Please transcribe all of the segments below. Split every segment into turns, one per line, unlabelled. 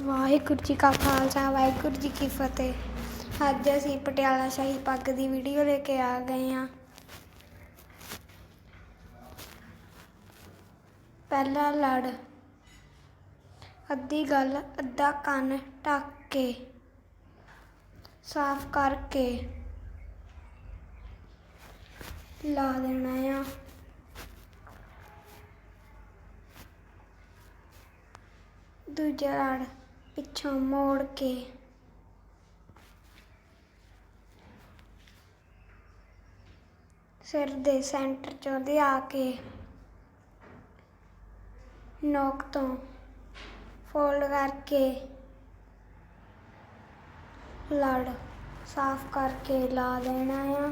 ਵਾਹਿਗੁਰੂ ਜੀ ਕਾ ਖਾਲਸਾ, ਵਾਹਿਗੁਰੂ ਜੀ ਕੀ ਫਤਿਹ। ਅੱਜ ਅਸੀਂ ਪਟਿਆਲਾ ਸ਼ਾਹੀ ਪੱਗ ਦੀ ਵੀਡੀਓ ਲੈ ਕੇ ਆ ਗਏ ਹਾਂ। ਪਹਿਲਾ ਲੜ। ਅੱਧੀ ਗੱਲ, ਅੱਧਾ ਕੰਨ ਢੱਕ ਕੇ, ਸਾਫ਼ ਕਰਕੇ ਲਾ ਦੇਣਾ ਆ। ਦੂਜਾ ਲੜ। ਪਿੱਛੋਂ ਮੋੜ ਕੇ। ਸਿਰ ਦੇ ਸੈਂਟਰ ਚੋਂ ਲਿਆ ਕੇ ਨੋਕ ਤੋਂ ਫੋਲਡ ਕਰਕੇ ਲੜ ਸਾਫ਼ ਕਰਕੇ ਲਾ ਦੇਣਾ ਆ।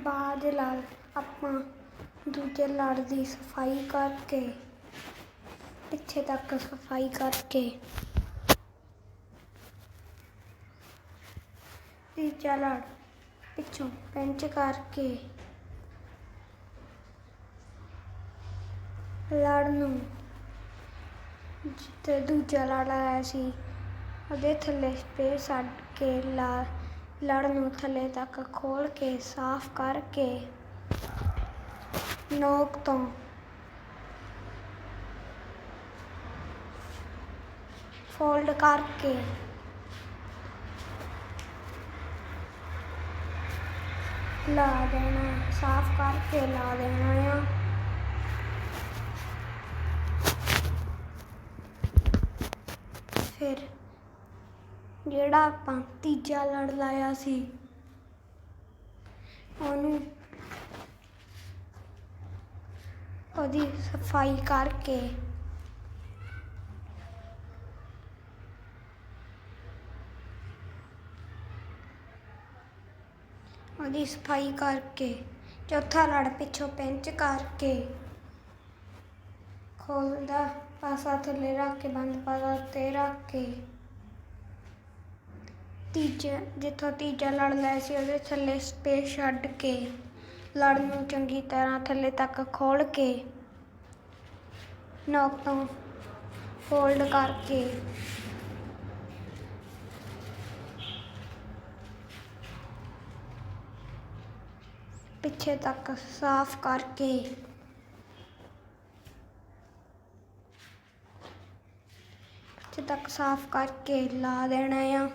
ਬਾਅਦ ਨਾਲ ਆਪਾਂ ਦੂਜੇ ਲੜ ਦੀ ਸਫ਼ਾਈ ਕਰਕੇ, ਪਿੱਛੇ ਤੱਕ ਸਫ਼ਾਈ ਕਰਕੇ ਤੀਜਾ ਲੜ ਪਿੱਛੋਂ ਪੈਂਚ ਕਰਕੇ ਲੜ ਨੂੰ ਜਿੱਥੇ ਦੂਜਾ ਲੜ ਆਇਆ ਸੀ, ਉਹਦੇ ਥੱਲੇ ਸਪੇਸ ਛੱਡ ਕੇ ਲਾ ਲੜ ਨੂੰ ਥੱਲੇ ਤੱਕ ਖੋਲ ਕੇ ਸਾਫ਼ ਕਰਕੇ ਨੋਕ ਤੋਂ ਫੋਲਡ ਕਰਕੇ ਲਾ ਦੇਣਾ ਸਾਫ਼ ਕਰਕੇ ਲਾ ਦੇਣਾ ਆ ਫਿਰ ਜਿਹੜਾ ਆਪਾਂ ਤੀਜਾ ਲੜ ਲਾਇਆ ਸੀ, ਉਹਨੂੰ ਉਹਦੀ ਸਫ਼ਾਈ ਕਰਕੇ ਉਹਦੀ ਸਫ਼ਾਈ ਕਰਕੇ, ਚੌਥਾ ਲੜ ਪਿੱਛੋਂ ਪਿੰਚ ਕਰਕੇ ਖੋਲਦਾ ਪਾਸਾ ਥੱਲੇ ਰੱਖ ਕੇ, ਬੰਦ ਪਾਸਾ ਉੱਤੇ ਰੱਖ ਕੇ। ਤੀਜਾ, ਜਿੱਥੋਂ ਤੀਜਾ ਲੜ ਲਿਆ ਸੀ, ਉਹਦੇ ਥੱਲੇ ਸਪੇਸ ਛੱਡ ਕੇ ਲੜ ਨੂੰ ਚੰਗੀ ਤਰ੍ਹਾਂ ਥੱਲੇ ਤੱਕ ਖੋਲ ਕੇ ਨੋਕ ਤੋਂ ਫੋਲਡ ਕਰਕੇ ਪਿੱਛੇ ਤੱਕ ਸਾਫ਼ ਕਰਕੇ ਪਿੱਛੇ ਤੱਕ ਸਾਫ਼ ਕਰਕੇ ਲਾ ਦੇਣਾ ਆ।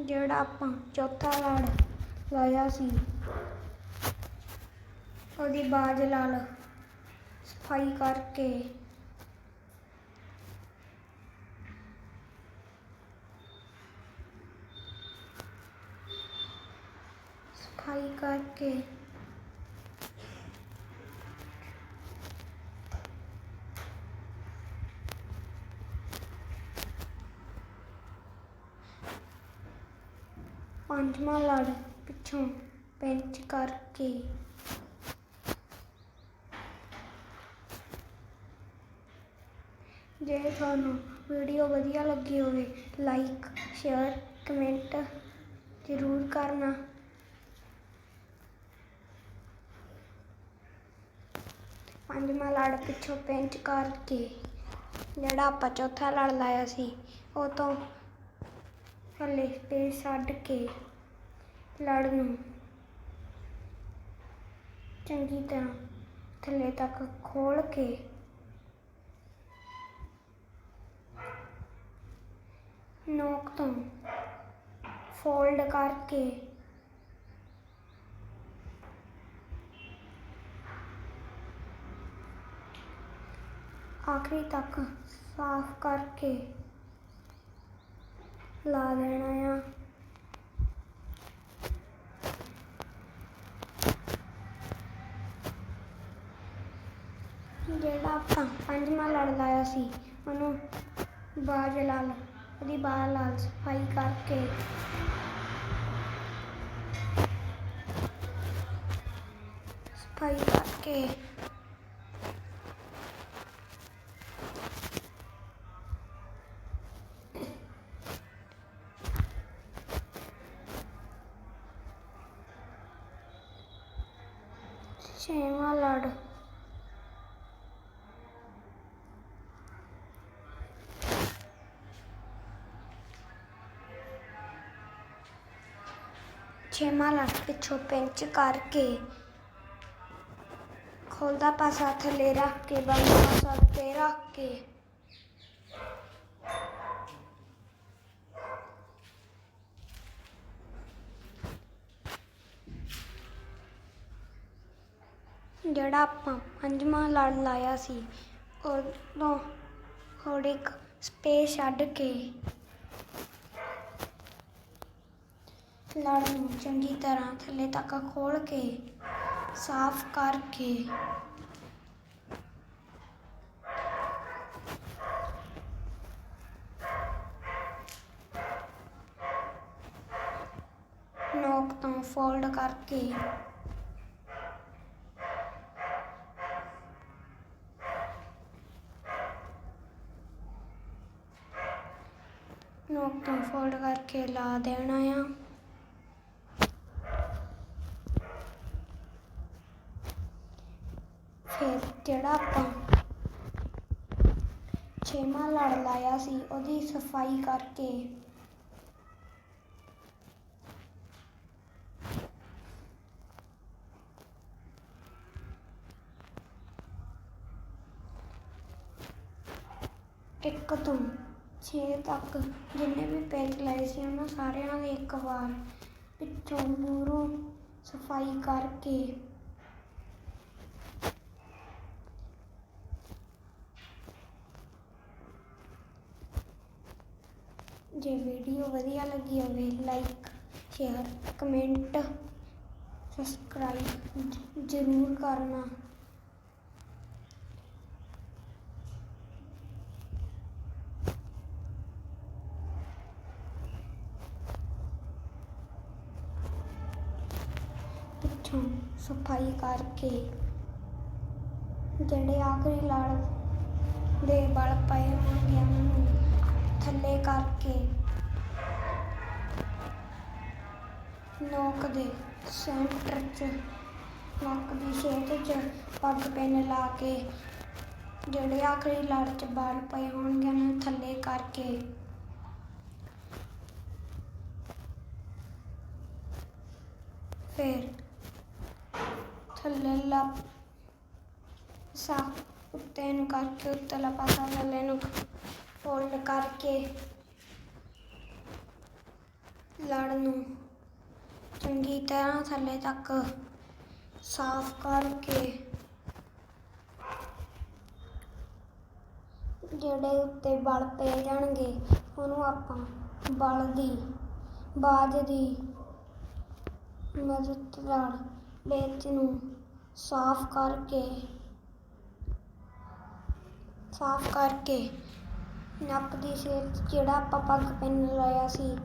ਜਿਹੜਾ ਆਪਾਂ ਚੌਥਾ ਲੜ ਲਾਇਆ ਸੀ ਉਹਦੀ ਬਾਜ ਨਾਲ ਸਫ਼ਾਈ ਕਰਕੇ ਸਫ਼ਾਈ ਕਰਕੇ ਪੰਜਵਾਂ ਲੜ ਪਿੱਛੋਂ ਪੈਂਚ ਕਰਕੇ। ਜੇ ਤੁਹਾਨੂੰ ਵੀਡੀਓ ਵਧੀਆ ਲੱਗੀ ਹੋਵੇ ਲਾਈਕ ਸ਼ੇਅਰ ਕਮੈਂਟ ਜ਼ਰੂਰ ਕਰਨਾ। ਪੰਜਵਾਂ ਲੜ ਪਿੱਛੋਂ ਪੈਂਚ ਕਰਕੇ। ਜਿਹੜਾ ਆਪਾਂ ਚੌਥਾ ਲੜ ਲਾਇਆ ਸੀ, ਉਹ ਤੋਂ ਥੱਲੇ ਸਪੇਸ ਛੱਡ ਕੇ ਲੜ ਨੂੰ। ਚੰਗੀ ਤਰ੍ਹਾਂ ਥੱਲੇ ਤੱਕ ਖੋਲ ਕੇ ਨੋਕ ਤੋਂ ਫੋਲਡ ਕਰਕੇ ਆਖਰੀ ਤੱਕ ਸਾਫ਼ ਕਰਕੇ ਲਾ ਦੇਣਾ ਆ। ਜਿਹੜਾ ਆਪਾਂ ਪੰਜਵਾਂ ਲੜ ਲਾਇਆ ਸੀ। ਉਹਨੂੰ ਬਾਜ ਲਾਲ ਉਹਦੀ ਬਾਜ ਲਾਲ ਸਫ਼ਾਈ ਕਰਕੇ। ਸਫ਼ਾਈ ਕਰਕੇ। ਛੇਵਾਂ ਲੜ। ਛੇਵਾਂ ਲੜ ਪਿੱਛੋਂ ਪਿੰਚ ਕਰਕੇ ਖੋਲਦਾ ਪਾਸਾ ਥੱਲੇ ਰੱਖ ਕੇ ਬੰਦ ਪਾਸਾ ਉੱਤੇ ਰੱਖ ਕੇ। ਜਿਹੜਾ ਆਪਾਂ ਪੰਜਵਾਂ ਲੜ ਲਾਇਆ ਸੀ, ਉਦੋਂ ਥੋੜੀ ਸਪੇਸ ਛੱਡ ਕੇ ਲੜ ਨੂੰ ਚੰਗੀ ਤਰ੍ਹਾਂ ਥੱਲੇ ਤੱਕ ਖੋਲ ਕੇ ਸਾਫ਼ ਕਰਕੇ ਨੋਕ ਤੋਂ ਫੋਲਡ ਕਰਕੇ ਨੋਕ ਤੋਂ ਫੋਲਡ ਕਰਕੇ ਲਾ ਦੇਣਾ ਆ ਫਿਰ ਜਿਹੜਾ ਆਪਾਂ ਛੇਵਾਂ ਲੜ ਲਾਇਆ ਸੀ, ਉਹਦੀ ਸਫ਼ਾਈ ਕਰਕੇ। ਇੱਕ ਤੋਂ 6 ਤੱਕ, ਜਿੰਨੇ ਵੀ ਪੇਜ ਲਾਏ ਸੀ ਉਹਨਾਂ ਸਾਰਿਆਂ ਦੇ ਇੱਕ ਵਾਰ। ਪਿੱਛੋਂ ਮੂਹਰੋਂ ਸਫ਼ਾਈ ਕਰਕੇ। ਜੇ ਵੀਡੀਓ ਵਧੀਆ ਲੱਗੀ ਹੋਵੇ ਲਾਈਕ ਸ਼ੇਅਰ ਕਮੈਂਟ ਸਬਸਕ੍ਰਾਈਬ ਜ਼ਰੂਰ ਕਰਨਾ। ਪਿੱਛੋਂ ਸਫ਼ਾਈ ਕਰਕੇ ਜਿਹੜੇ ਆਖਰੀ ਲਾਲ ਦੇ ਬਲ ਪਏ ਹੋਣਗੇ ਉਹਨਾਂ ਨੂੰ ਥੱਲੇ ਕਰਕੇ ਨੋਕ ਦੇ ਸੈਂਟਰ 'ਚ, ਨੱਕ ਦੀ ਛੇਦ 'ਚ ਪੱਗ ਪੈਨ ਲਾ ਕੇ ਜਿਹੜੇ ਆਖਰੀ ਲੜ 'ਚ ਬਲ ਪਏ ਹੋਣਗੇ, ਉਹਨਾਂ ਥੱਲੇ ਕਰਕੇ ਫਿਰ ਥੱਲੇ ਲਾ ਸਾ ਉੱਤੇ ਨੂੰ ਕਰਕੇ ਉੱਤਲਾ ਪਾਸਾ ਥੱਲੇ ਨੂੰ ਫੋਲਡ ਕਰਕੇ ਲੜ ਨੂੰ ਚੰਗੀ ਤਰ੍ਹਾਂ ਥੱਲੇ ਤੱਕ ਸਾਫ਼ ਕਰਕੇ ਜਿਹੜੇ ਉੱਤੇ ਬਲ ਪੈ ਜਾਣਗੇ, ਉਹਨੂੰ ਆਪਾਂ ਬਲ ਦੀ, ਬਾਜ ਦੀ ਮਦਦ ਨਾਲ ਵਿੱਚ ਨੂੰ ਸਾਫ਼ ਕਰਕੇ ਸਾਫ਼ ਕਰਕੇ ਨੱਕ ਦੀ ਸੇਲ ਜਿਹੜਾ ਆਪਾਂ ਪੱਗ ਪੈਨ ਲਾਇਆ ਸੀ,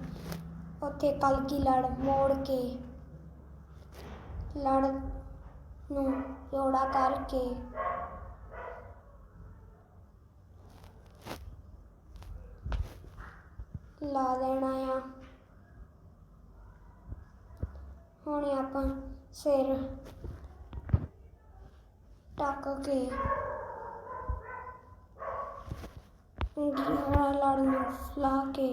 ਉੱਥੇ ਕਲਗੀ ਲੜ ਮੋੜ ਕੇ, ਲੜ ਨੂੰ ਜੋੜਾ ਕਰਕੇ ਲਾ ਲੈਣਾ ਆ। ਹੁਣ ਆਪਾਂ ਸਿਰ ਟੱਕ ਕੇ ਉਂਗਲੀਆਂ ਲੜ ਨੂੰ ਲਾ ਕੇ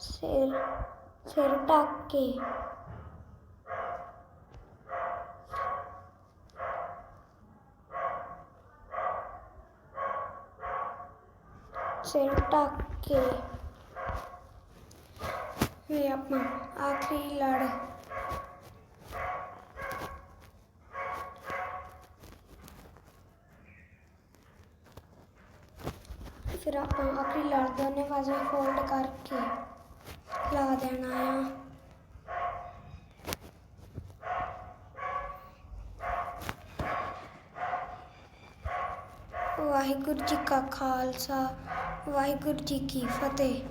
ਸਿਰ ਸਿਰ ਢੱਕ ਕੇ ਸਿਰ ਢੱਕ ਕੇ ਫਿਰ ਆਪਾਂ ਆਖਰੀ ਲੜ ਫਿਰ ਆਪਾਂ ਆਖਰੀ ਲੜ ਦੋਨੇ ਪਾਸੇ ਫੋਲਡ ਕਰਕੇ ਲਾ ਦੇਣਾ ਆ। ਵਾਹਿਗੁਰੂ ਜੀ ਕਾ ਖਾਲਸਾ, ਵਾਹਿਗੁਰੂ ਜੀ ਕੀ ਫਤਿਹ।